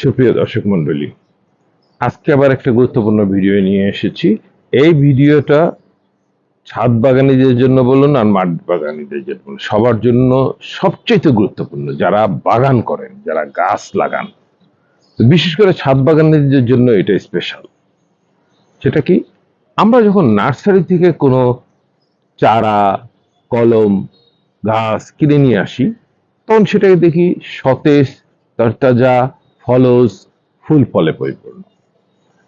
সুপ্রিয় দর্শক মন্ডলী আজকে আবার একটা গুরুত্বপূর্ণ ভিডিও নিয়ে এসেছি। এই ভিডিওটা ছাদ বাগানীদের জন্য বলুন আর মাঠ বাগানীদের জন্য সবার জন্য সবচেয়ে গুরুত্বপূর্ণ, যারা বাগান করেন, যারা গাছ লাগান। বিশেষ করে ছাদ বাগানিদের জন্য এটা স্পেশাল সেটা কি? আমরা যখন নার্সারি থেকে কোনো চারা, কলম, গাছ কিনে নিয়ে আসি, তখন সেটাকে দেখি সতেজ, তরতাজা ফলজ ফুল ফলে পরিপূর্ণ।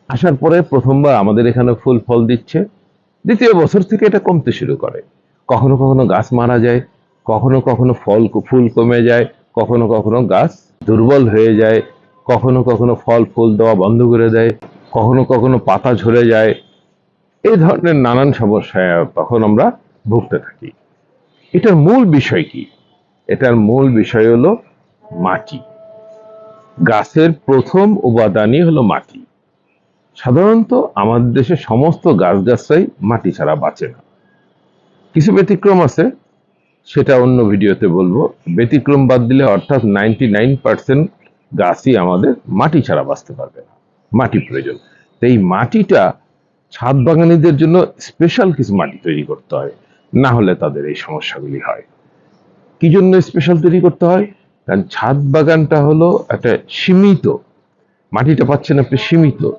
আসার পরে প্রথমবার আমাদের এখানে ফুল ফল দিচ্ছে। দ্বিতীয় বছর থেকে এটা কমতে শুরু করে। কখনো কখনো গাছ মারা যায়, কখনো কখনো ফল ফুল কমে যায়, কখনো কখনো গাছ দুর্বল হয়ে যায়, কখনো কখনো ফল ফুল দেওয়া বন্ধ করে দেয়, কখনো কখনো পাতা ঝরে যায়। এই ধরনের নানান সমস্যায় তখন আমরা ভুগতে থাকি। এটার মূল বিষয় কি? এটার মূল বিষয় হলো মাটি। গাছের প্রথম উপাদানই হলো মাটি। সাধারণত আমাদের দেশে সমস্ত গাছগাছরাই মাটি ছাড়া বাঁচে না। কিছু ব্যতিক্রম আছে, সেটা অন্য ভিডিওতে বলব। ব্যতিক্রম বাদ দিলে অর্থাৎ নাইনটি নাইন পার্সেন্ট গাছই আমাদের মাটি ছাড়া বাঁচতে পারবে না। মাটি প্রয়োজন। এই মাটিটা ছাদ বাগানীদের জন্য স্পেশাল কিছু মাটি তৈরি করতে হয়। না হলে তাদের এই সমস্যাগুলি হয়। কি জন্য স্পেশাল তৈরি করতে হয়? কারণ ছাদ বাগানটা হলো একটা সীমিত, মাটিটা পাচ্ছেন আপনি সীমিত।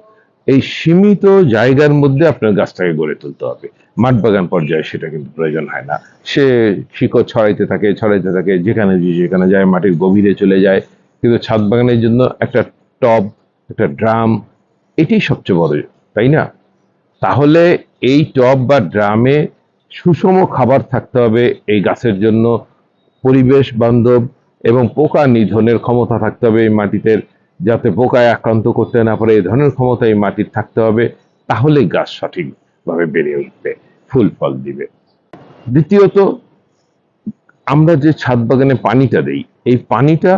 এই সীমিত জায়গার মধ্যে আপনার গাছটাকে গড়ে তুলতে হবে। মাঠ বাগান পর্যায়ে সেটা কিন্তু প্রয়োজন হয় না। সে শিকড় ছড়াইতে থাকে ছড়াইতে থাকে, যেখানে যেখানে যায়, মাটির গভীরে চলে যায়। কিন্তু ছাদ বাগানের জন্য একটা টব, একটা ড্রাম, এটাই সবচেয়ে বড়, তাই না? তাহলে এই টব বা ড্রামে সুষম খাবার থাকতে হবে এই গাছের জন্য। পরিবেশ বান্ধব এবং পোকা নিধনের ক্ষমতা থাকতে হবে এই মাটিতে, যাতে পোকায় আক্রান্ত করতে না পারে, এই ধরনের ক্ষমতা এই মাটির থাকতে হবে তাহলে গাছ সঠিকভাবে বেড়ে উঠবে, ফুল ফল দিবে। দ্বিতীয়ত, আমরা যে ছাদ বাগানে পানিটা দেই, এই পানিটা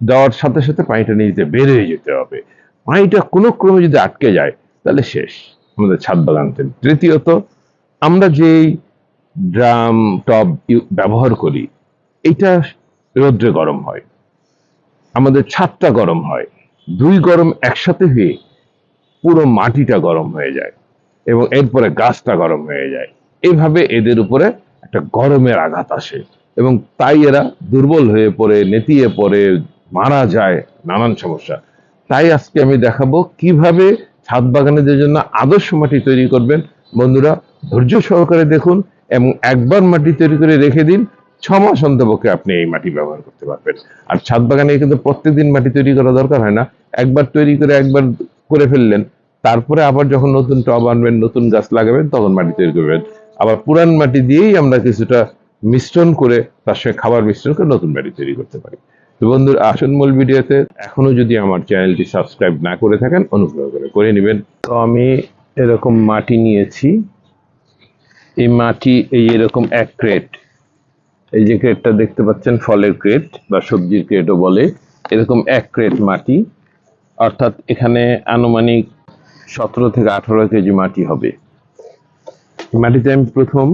দেওয়ার সাথে সাথে পানিটা নিজেতে হয়ে যেতে হবে। পানিটা কোনো ক্রমে যদি আটকে যায়, তাহলে শেষ, আমাদের ছাদ বাগানতে তৃতীয়ত, আমরা যেই ড্রাম টব ব্যবহার করি, এটা রোদ্রে গরম হয়। আমাদের ছাদটা গরম হয়। দুই গরম একসাথে হয়ে পুরো মাটিটা গরম হয়ে যায় এবং এরপরে গাছটা গরম হয়ে যায়। এইভাবে এদের উপরে একটা গরমের আঘাত আসে এবং তাই এরা দুর্বল হয়ে পড়ে, নেতিয়ে পড়ে, মারা যায়, নানান সমস্যা। তাই আজকে আমি দেখাবো কীভাবে ছাদ বাগানীদের জন্য আদর্শ মাটি তৈরি করবেন। বন্ধুরা, ধৈর্য সহকারে দেখুন এবং একবার মাটি তৈরি করে রেখে দিন। ছ মাস অন্তপক্ষে আপনি এই মাটি ব্যবহার করতে পারবেন। আর ছাদ বাগানে কিন্তু প্রত্যেকদিন মাটি তৈরি করা দরকার হয় না। একবার তৈরি করে একবার করে ফেললেন, তারপরে আবার যখন নতুন টব আনবেন, নতুন গাছ লাগাবেন, তখন মাটি তৈরি করবেন। আবার পুরান মাটি দিয়েই আমরা কিছুটা মিশ্রণ করে তার সঙ্গে খাবার মিশ্রণ করে নতুন মাটি তৈরি করতে পারি। তো বন্ধুর আসন মূল ভিডিওতে এখনও যদি আমার চ্যানেলটি সাবস্ক্রাইব না করে থাকেন, অনুগ্রহ করে করে নেবেন। তো আমি এরকম মাটি নিয়েছি। এই মাটি এই এরকম এক ক্রেট। এই যে ক্রেটটা দেখতে পাচ্ছেন, ফলের ক্রেট বা সবজির ক্রেটও বলে। এরকম এক ক্রেট মাটি, অর্থাৎ এখানে আনুমানিক সতেরো থেকে আঠারো কেজি মাটি হবে। মাটিতে আমি প্রথম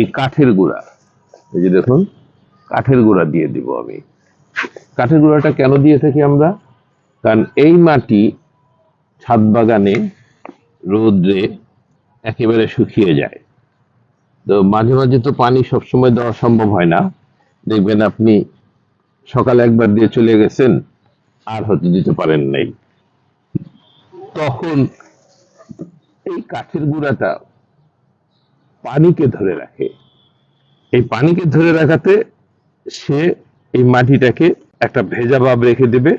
এই কাঠের গুঁড়া, এই যে দেখুন, কাঠের গুঁড়া দিয়ে দিব আমি। কাঠের গুঁড়াটা কেন দিয়ে থাকি আমরা? কারণ এই মাটি ছাদ বাগানে রোদ্রে একেবারে শুকিয়ে যায়। তো মাঝে মাঝে তো পানি সবসময় দেওয়া সম্ভব হয় না। দেখবেন আপনি সকালে একবার দিয়ে চলে গেছেন, আর হয়তো দিতে পারেন নাই। তখন এই কাঠের গুঁড়াটা পানিকে ধরে রাখে। এই পানিকে ধরে রাখাতে সে এই মাটিটাকে একটা ভেজা ভাব রেখে দেবে,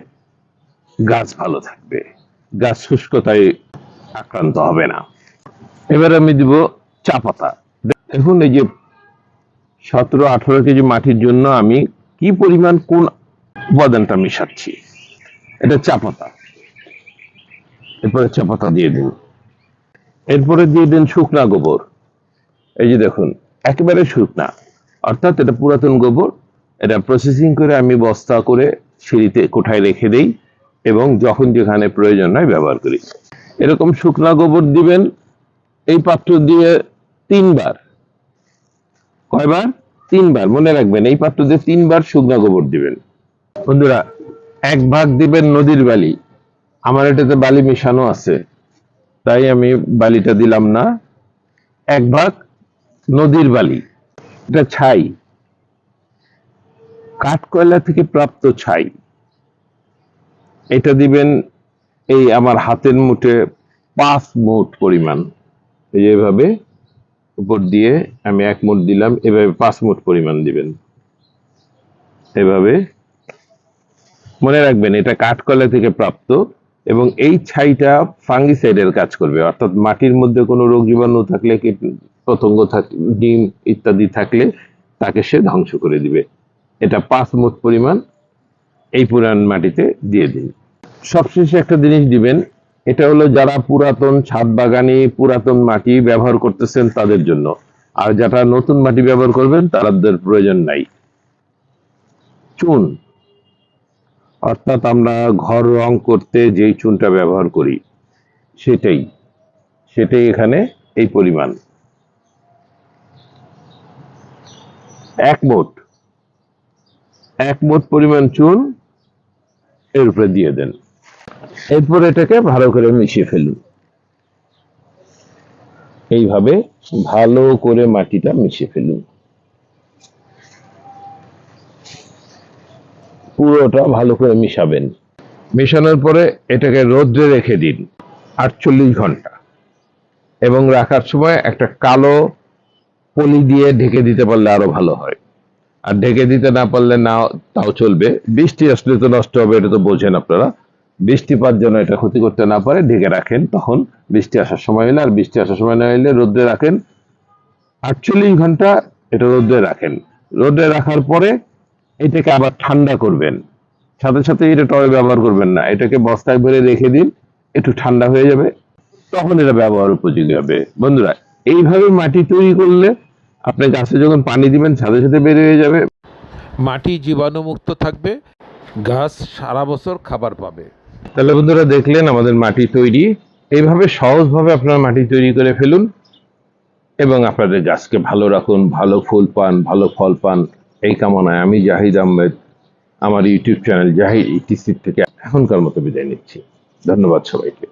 গাছ ভালো থাকবে। গাছ শুষ্কতায় আক্রান্ত হবে না। এবার আমি দিব চা পাতা। দেখুন, এই যে সতেরো, আঠারো কেজি মাটির জন্য আমি কি পরিমাণ কোন উপাদানটা মিশাচ্ছি? এটা চা পাতা। এরপরে চা পাতা দিয়ে দিন। এরপরে দিয়ে দিন শুকনা গোবর। এই যে দেখুন, একেবারে শুকনা। অর্থাৎ এটা পুরাতন গোবর। এটা প্রসেসিং করে আমি বস্তা করে সিঁড়িতে কোঠায় রেখে দেই এবং যখন যেখানে প্রয়োজন হয় ব্যবহার করি। এরকম শুকনা গোবর দিবেন, এই পাত্র দিয়ে তিনবার। কয়বার? তিনবার। মনে রাখবেন, এই পাত্র দিয়ে তিনবার শুকনা গোবর দিবেন। বন্ধুরা, এক ভাগ দিবেন নদীর বালি। আমার এটাতে বালি মেশানো আছে, তাই আমি বালিটা দিলাম না। এক ভাগ নদীর বালি। এটা ছাই। কাঠকয়লা থেকে প্রাপ্ত ছাই। এটা দিবেন এই আমার হাতের মুঠে পাঁচ মুঠ পরিমাণ। এই যে এভাবে উপর দিয়ে আমি এক মুঠ দিলাম, এভাবে পাঁচ মুঠ পরিমাণ দিবেন। এভাবে মনে রাখবেন, এটা কাঠকয়লা থেকে প্রাপ্ত এবং এই ছাইটা ফাঙ্গিসাইডের কাজ করবে। অর্থাৎ মাটির মধ্যে কোনো রোগ জীবাণু থাকলে কীট পতঙ্গ থাকলে ডিম ইত্যাদি থাকলে তাকে সে ধ্বংস করে দিবে। এটা পাঁচ মুঠ পরিমাণ এই পুরান মাটিতে দিয়ে দিন। সবশেষে একটা জিনিস দিবেন এটা হলো যারা পুরাতন ছাদ বাগানি, পুরাতন মাটি ব্যবহার করতেছেন তাদের জন্য। আর যারা নতুন মাটি ব্যবহার করবেন, তাদের প্রয়োজন নাই। চুন। অর্থাৎ আমরা ঘর রং করতে যেই চুনটা ব্যবহার করি, সেটাই। সেটাই এখানে এই পরিমাণ। এক মোট এক মোট পরিমাণ চুন এর উপরে দিয়ে দেন। এরপর এটাকে ভালো করে মিশিয়ে ফেলুন। এইভাবে ভালো করে মাটিটা মিশিয়ে ফেলুন। পুরোটা ভালো করে মিশাবেন। মেশানোর পরে এটাকে রোদ্রে রেখে দিন আটচল্লিশ ঘণ্টা। এবং রাখার সময় একটা কালো পলি দিয়ে ঢেকে দিতে পারলে আরও ভালো হয়। আর ঢেকে দিতে না পারলে না, তাও চলবে। বৃষ্টি আসলে তো নষ্ট হবে, এটা তো বোঝেন আপনারা। বৃষ্টিপাত যেন এটা ক্ষতি করতে না পারে, ঢেকে রাখেন তখন। বৃষ্টি আসার সময় এলে আর বৃষ্টি আসার সময় না এলে রোদ্রে রাখেন। আটচল্লিশ ঘণ্টা এটা রোদ্রে রাখেন। রোদ্রে রাখার পরে এটাকে আবার ঠান্ডা করবেন। সাথে সাথে এটা টবে ব্যবহার করবেন না। এটাকে বস্তায় ভরে রেখে দিন, একটু ঠান্ডা হয়ে যাবে, তখন এটা ব্যবহার উপযোগী হবে। বন্ধুরা, এইভাবে মাটি তৈরি করলে আপনি গাছে যখন পানি দিবেন, সাথে সাথে বের হয়ে যাবে। মাটি জীবাণুমুক্ত থাকবে, গাছ সারা বছর খাবার পাবে। তাহলে বন্ধুরা দেখলেন আমাদের মাটি তৈরি। এইভাবে সহজভাবে আপনারা মাটি তৈরি করে ফেলুন এবং আপনাদের গাছকে ভালো রাখুন, ভালো ফুল পান, ভালো ফল পান। এই কামনায় আমি জাহিদ আহমেদ, আমার ইউটিউব চ্যানেল জাহিদ ইটিসি থেকে এখনকার মতো বিদায় নিচ্ছি। ধন্যবাদ সবাইকে।